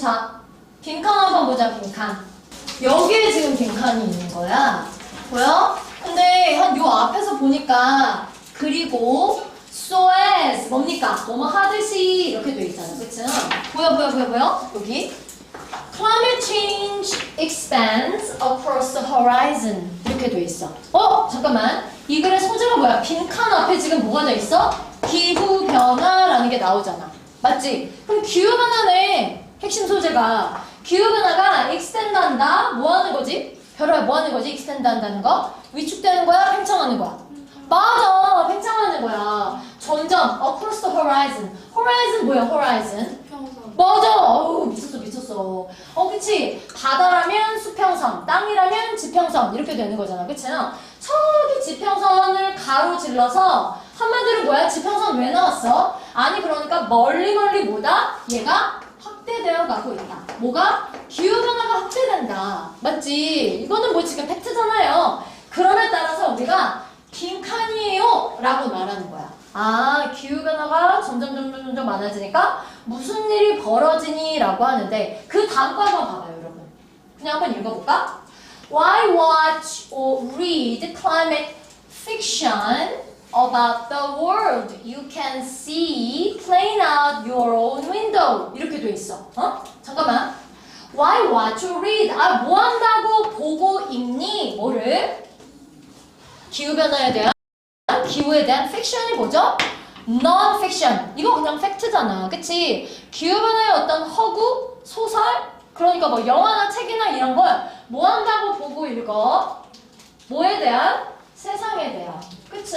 자, 빈칸 한번 보자, 빈칸. 여기에 지금 빈칸이 있는 거야. 보여? 근데 한 요 앞에서 보니까 그리고 so as 뭡니까? 뭐뭐 하듯이 이렇게 돼 있잖아. 그치? 보여, 보여, 보여, 보여? 여기. Climate change expands across the horizon. 이렇게 돼 있어. 어? 잠깐만. 이 글의 소재가 뭐야? 빈칸 앞에 지금 뭐가 돼 있어? 기후 변화라는 게 나오잖아. 맞지? 그럼 기후 변화네. 핵심 소재가 기후 변화가 extend 한다. 뭐 하는 거지? 별호야 뭐 하는 거지? extend 한다는 거? 위축되는 거야? 팽창하는 거야? 맞아. 팽창하는 거야. 점점 across the horizon. horizon 뭐야? horizon. 평선. 맞아. 어우, 미쳤어, 미쳤어. 어, 그치. 바다라면 수평선, 땅이라면 지평선 이렇게 되는 거잖아. 그치? 저기 지평선을 가로질러서 한마디로 뭐야? 지평선 왜 나왔어? 아니 그러니까 멀리 멀리 뭐다? 얘가 확대되어 가고 있다. 뭐가? 기후 변화가 확대된다. 맞지? 이거는 뭐 지금 팩트잖아요. 그럼에 따라서 우리가 빈칸이에요 라고 말하는 거야. 아, 기후 변화가 점점 점점 점점 많아지니까 무슨 일이 벌어지니? 라고 하는데 그 다음 거 한번 봐봐요, 여러분. 그냥 한번 읽어볼까? Why watch or read climate fiction about the world you can see playing out your own window? 이렇게 돼 있어. 어? 잠깐만. Why watch or read? 아, 뭐 한다고 보고 읽니? 뭐를? 기후변화에 대한 기후에 대한 픽션이 뭐죠? non-fiction. 이거 그냥 팩트잖아. 그치? 기후변화의 어떤 허구, 소설, 그러니까 뭐 영화나 책이나 이런 걸 뭐 한다고 보고 읽어? 뭐에 대한? 세상에 대한. 그치?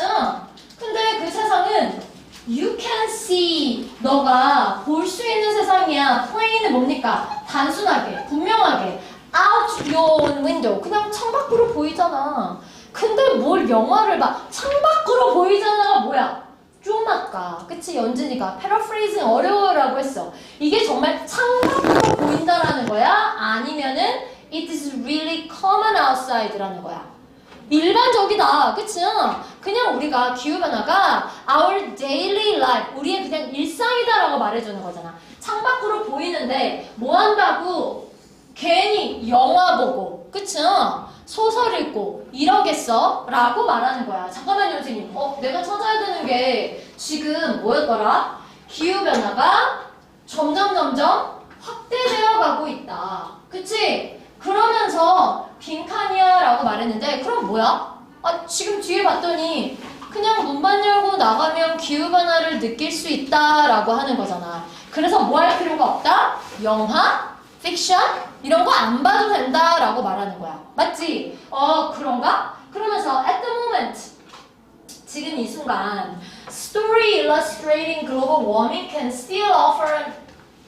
근데 그 세상은 you can see 너가 볼 수 있는 세상이야. plain은 뭡니까? 단순하게, 분명하게 out your window. 그냥 창밖으로 보이잖아. 근데 뭘 영화를 봐? 창밖으로 보이잖아가 뭐야? 좀 아까 그치 연진이가 패러프레이징 어려워라고 했어 이게 정말 창밖으로 보인다라는 거야? 아니면은 it is really common outside라는 거야 일반적이다 그치? 그냥 우리가 기후변화가 our daily life 우리의 그냥 일상이다라고 말해주는 거잖아 창밖으로 보이는데 뭐 한다고 괜히 영화 보고 그치? 소설 읽고 이러겠어? 라고 말하는 거야. 잠깐만요, 선생님. 어, 내가 찾아야 되는 게 지금 뭐였더라? 기후변화가 점점 점점 확대되어 가고 있다. 그치? 그러면서 빈칸이야 라고 말했는데 그럼 뭐야? 아, 지금 뒤에 봤더니 그냥 문만 열고 나가면 기후 변화를 느낄 수 있다 라고 하는 거잖아. 그래서 뭐 할 필요가 없다? 영화? 픽션? 이런 거 안 봐도 된다 라고 말하는 거야. 맞지? 어, 그런가? 그러면서 at the moment 지금 이 순간 story illustrating global warming can still offer an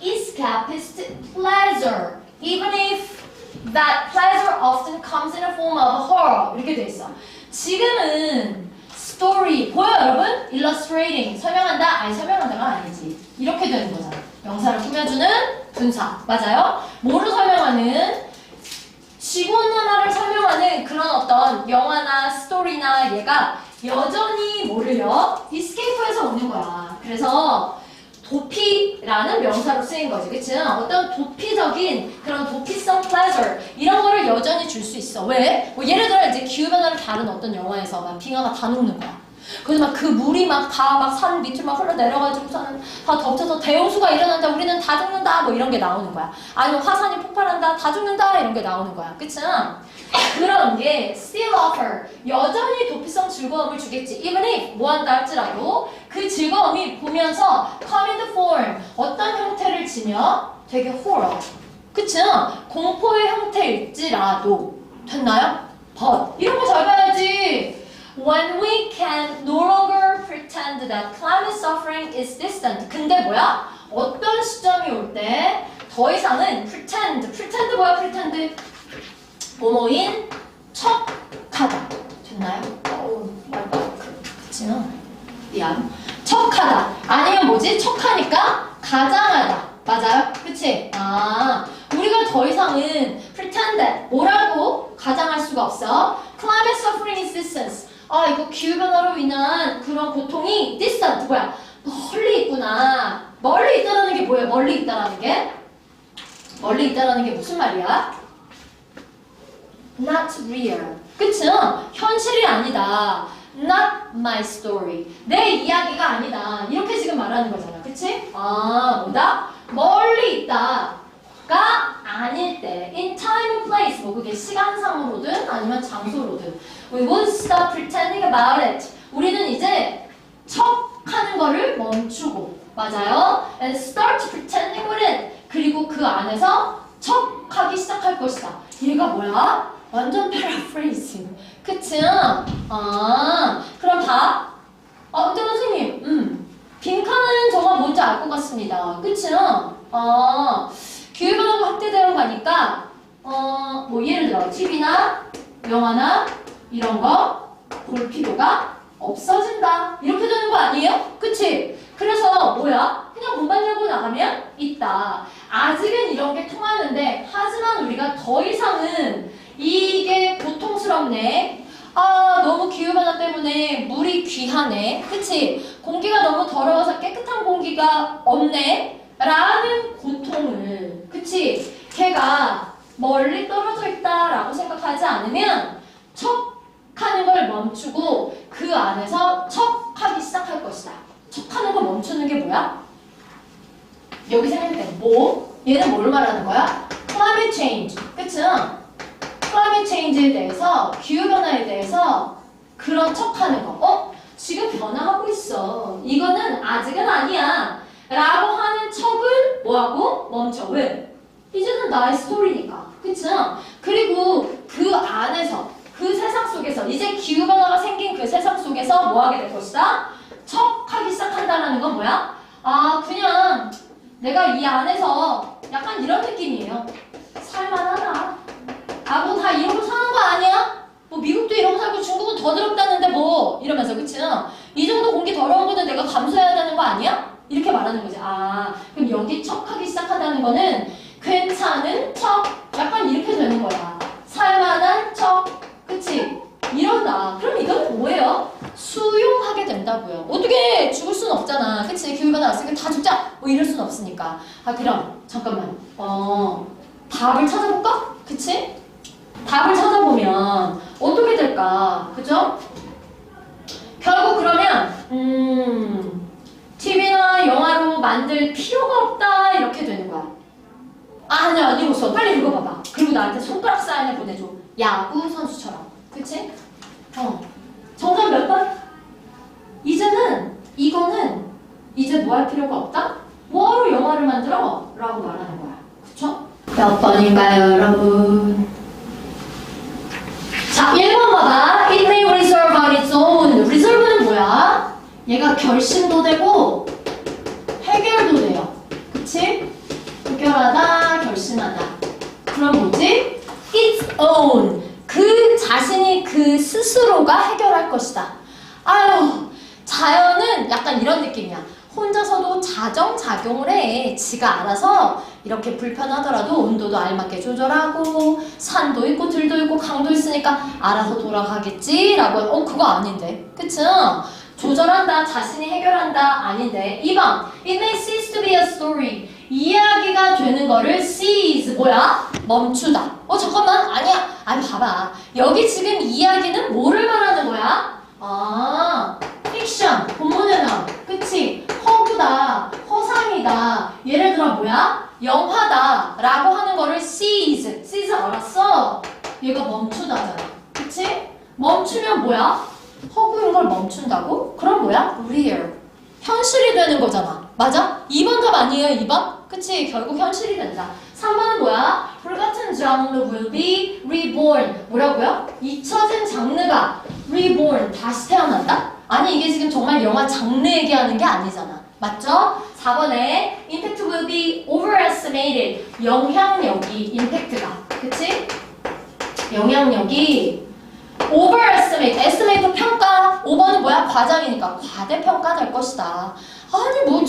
escapist pleasure even if that pleasure often comes in the form of horror 이렇게 돼 있어. 지금은 story 보여 여러분? illustrating 설명한다? 아니 설명한다가 아니지. 이렇게 되는 거잖아. 명사를 꾸며주는 분사 맞아요? 뭐를 설명하는 지구온난화를 설명하는 그런 어떤 영화나 스토리나 얘가 여전히 뭐를요? 디스케이프에서 오는 거야. 그래서 도피라는 명사로 쓰인 거지, 그치? 어떤 도피적인 그런 도피성 pleasure 이런 거를 여전히 줄 수 있어. 왜? 뭐 예를 들어 이제 기후 변화를 다룬 어떤 영화에서 막 빙하가 다 녹는 거야. 그래서 막 그 물이 막 다 막 산 밑을 막 흘러 내려가지고서는 다 덮쳐서 대홍수가 일어난다. 우리는 다 죽는다. 뭐 이런 게 나오는 거야. 아니면 화산이 폭발한다. 다 죽는다. 이런 게 나오는 거야. 그치? 그런 게 still offer 여전히 도피성 즐거움을 주겠지. even if 뭐 한다 할지라도 그 즐거움이 보면서 come in the form 어떤 형태를 지녀? 되게 horror. 그치? 공포의 형태일지라도 됐나요? but 이런 거 잘 봐야지. When we can no longer pretend that climate suffering is distant. 근데 뭐야? 어떤 시점이 올 때 더 이상은 pretend, pretend 뭐야 pretend? 뭐뭐인 척하다. 됐나요? 어우, 말도 그, 그치? 미안. 척하다. 아니면 뭐지? 척하니까 가장하다. 맞아요? 그치? 아, 우리가 더 이상은 pretend 뭐라고 가장할 수가 없어. climate suffering is distance. 아, 이거 기후변화로 인한 그런 고통이 distant. 뭐야? 멀리 있구나. 멀리 있다라는 게 뭐예요? 멀리 있다라는 게? 멀리 있다라는 게 무슨 말이야? Not real. 그치? 현실이 아니다. Not my story. 내 이야기가 아니다. 이렇게 지금 말하는 거잖아. 그치? 아, 뭐다? 멀리 있다. 가 아닐 때 in time and place 뭐 그게 시간상으로든 아니면 장소로든 we would stop pretending about it 우리는 이제 척하는 거를 멈추고 맞아요 and start pretending with it 그리고 그 안에서 척하기 시작할 것이다 얘가 뭐야 완전 paraphrasing 그치 아 다? 아, 근데 선생님 음. 빈칸은 정말 뭔지 알 것 같습니다. 그치 아 교육언어가 확대되어 가니까 어, 뭐 예를 들어 TV나 영화나 이런 거 볼 필요가 없어진다. 이렇게 되는 거 아니에요? 그치? 그래서 뭐야? 그냥 문반 열고 나가면 있다. 아직은 이런 게 통하는데 하지만 우리가 더 이상은 이게 고통스럽네 아 너무 기후변화 때문에 물이 귀하네 그치? 공기가 너무 더러워서 깨끗한 공기가 없네 라는 고통을 그치? 걔가 멀리 떨어져 있다라고 생각하지 않으면 척하는 걸 멈추고 그 안에서 척하기 시작할 것이다 척하는 걸 멈추는 게 뭐야? 여기 생각해 뭐? 얘는 뭘 말하는 거야? climate change 그치? Climate change에 대해서 기후 변화에 대해서 그런 척하는 거 어? 지금 변화하고 있어 이거는 아직은 아니야 라고 하는 척을 뭐하고 멈춰 왜? 이제는 나의 스토리니까 그치? 그리고 그 안에서 그 세상 속에서 이제 기후변화가 생긴 그 세상 속에서 뭐 하게 될 것이다? 척하기 시작한다는 건 뭐야? 아 그냥 내가 이 안에서 약간 이런 느낌이에요 살만하다 아뭐다 이러고 사는 거 아니야? 뭐 미국도 이러고 살고 중국은 더 더럽다는데 뭐 이러면서 그치? 이 정도 공기 더러운 거는 내가 감수해야 되는 거 아니야? 이렇게 말하는 거지. 아, 그럼 여기 척하기 시작한다는 거는 괜찮은 척, 약간 이렇게 되는 거야. 살만한 척, 그치? 이런다. 그럼 이건 뭐예요? 수용하게 된다고요. 어떻게 죽을 순 없잖아. 그치? 기후가 나왔으니까 다 죽자! 뭐 이럴 순 없으니까. 아, 그럼, 잠깐만. 어, 답을 찾아볼까? 그치? 답을 찾아보면 어떻게 될까? 그죠? 결국 그러면, 음, TV나 영화로 만들 필요가 없다 이렇게 되는 거야. 아, 아니야, 안 읽었어. 빨리 읽어봐봐. 그리고 나한테 손가락 사인을 보내줘. 야구 선수처럼. 그치? 어. 정답 몇 번? 이제는 이거는 이제 뭐 할 필요가 없다? 뭐하러 영화를 만들어? 라고 말하는 거야. 그쵸? 몇 번인가요, 여러분? 자, 1번 봐봐. It may resolve on its own. resolve는 뭐야? 얘가 결심도 되고 해결도 돼요. 그치? 해결하다, 결심하다. 그럼 뭐지? its own. 그 자신이 그 스스로가 해결할 것이다. 아유, 자연은 약간 이런 느낌이야. 혼자서도 자정작용을 해. 지가 알아서 이렇게 불편하더라도 온도도 알맞게 조절하고 산도 있고 들도 있고 강도 있으니까 알아서 돌아가겠지라고 어 그거 아닌데 그치? 조절한다 자신이 해결한다 아닌데 2번 It may cease to be a story. 이야기가 되는 거를 cease 뭐야? 멈추다. 어 잠깐만. 아니야. 아니 봐봐. 여기 지금 이야기는 뭐를 말하는 거야? 아 픽션 본문에 나온 그치? 허구다 허상이다. 예를 들어 뭐야? 영화다. 라고 하는 거를 cease. cease 알았어? 얘가 멈추다잖아. 그치? 멈추면 뭐야 허구인 걸 멈춘다고? 그럼 뭐야? real 현실이 되는 거잖아. 맞아? 2번 답 아니에요 2번? 그치 결국 현실이 된다. 3번은 뭐야? forgotten genre will be reborn. 뭐라고요? 잊혀진 장르가 reborn 다시 태어난다? 아니 이게 지금 정말 영화 장르 얘기하는 게 아니잖아. 맞죠? 4번에 impact will be overestimated. 영향력이 impact가. 그치? 영향력이 overestimate. estimate 평가. 5번은 뭐야? 과장이니까 과대평가 될 것이다. 아니 뭐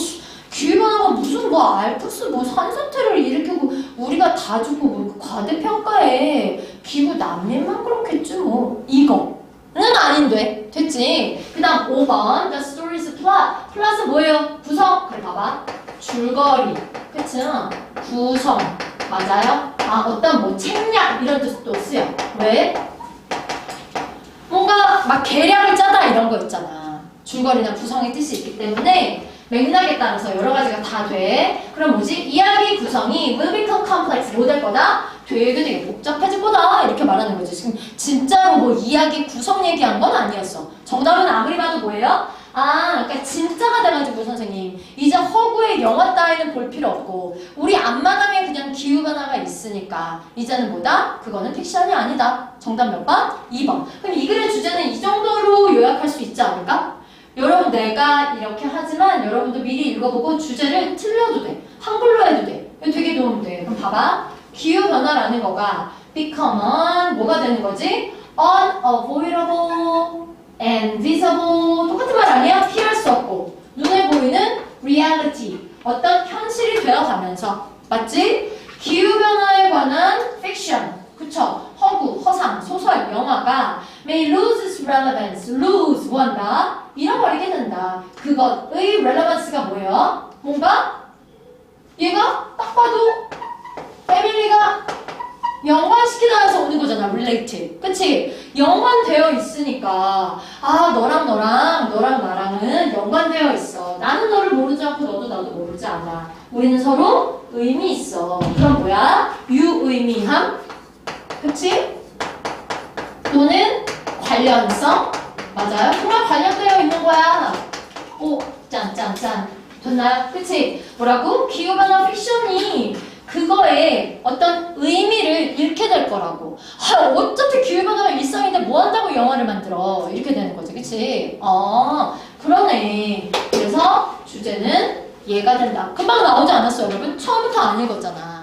기후변화가 무슨 뭐 알프스 뭐 산사태를 일으키고 우리가 다 죽고 뭐 과대평가에 기후 난민만 그렇겠지 뭐 이거 는 아닌데 됐지 그 다음 5번 The story's plot 플롯은 뭐예요? 구성 그래 봐봐 줄거리 그치 구성 맞아요? 아, 어떤 뭐 책략 이런 뜻도 쓰여. 왜? 뭔가 막 계략을 짜다 이런 거 있잖아. 줄거리나 구성의 뜻이 있기 때문에 맥락에 따라서 여러 가지가 다 돼. 그럼 뭐지? 이야기 구성이 will become complex 뭐될 거다? 되게 되게 복잡해질 거다. 이렇게 말하는 거지. 지금 진짜로 뭐 이야기 구성 얘기한 건 아니었어. 정답은 아무리 봐도 뭐예요? 아, 그러니까 진짜가 돼가지고 선생님 이제 허구의 영화 따위는 볼 필요 없고 우리 앞마당에 그냥 기후변화가 있으니까 이제는 뭐다? 그거는 픽션이 아니다. 정답 몇 번? 2번. 그럼 이 글의 주제는 이 정도로 요약할 수 있지 않을까? 여러분 내가 이렇게 하지만 여러분도 미리 읽어보고 주제를 틀려도 돼. 한글로 해도 돼. 되게 도움 돼. 그럼 봐봐. 기후 변화라는 거가 become on 뭐가 되는 거지? unavoidable and visible 똑같은 말 아니야? 피할 수 없고 눈에 보이는 reality 어떤 현실이 되어가면서 맞지? 기후변화에 관한 fiction 그쵸? 허구, 허상, 소설, 영화가 may lose its relevance, lose, 원다 잃어버리게 된다 그것의 relevance가 뭐예요? 뭔가 얘가 딱 봐도 패밀리가 연관시키다 해서 오는 거잖아, related. 그치? 연관되어 있으니까, 아, 너랑 너랑, 너랑 나랑은 연관되어 있어. 나는 너를 모르지 않고 너도 나도 모르지 않아. 우리는 서로 의미 있어. 그럼 뭐야? 유의미함? 그치? 또는 관련성? 맞아요? 정말 관련되어 있는 거야. 오, 짠, 짠, 짠. 됐나요? 그치? 뭐라고? 기후변화 픽션이 그거에 어떤 의미를 잃게 될 거라고. 아, 어차피 기후변화가 일상인데 뭐 한다고 영화를 만들어. 이렇게 되는 거지. 그치? 어, 그러네. 그래서 주제는 얘가 된다. 금방 나오지 않았어요, 여러분? 처음부터 안 읽었잖아.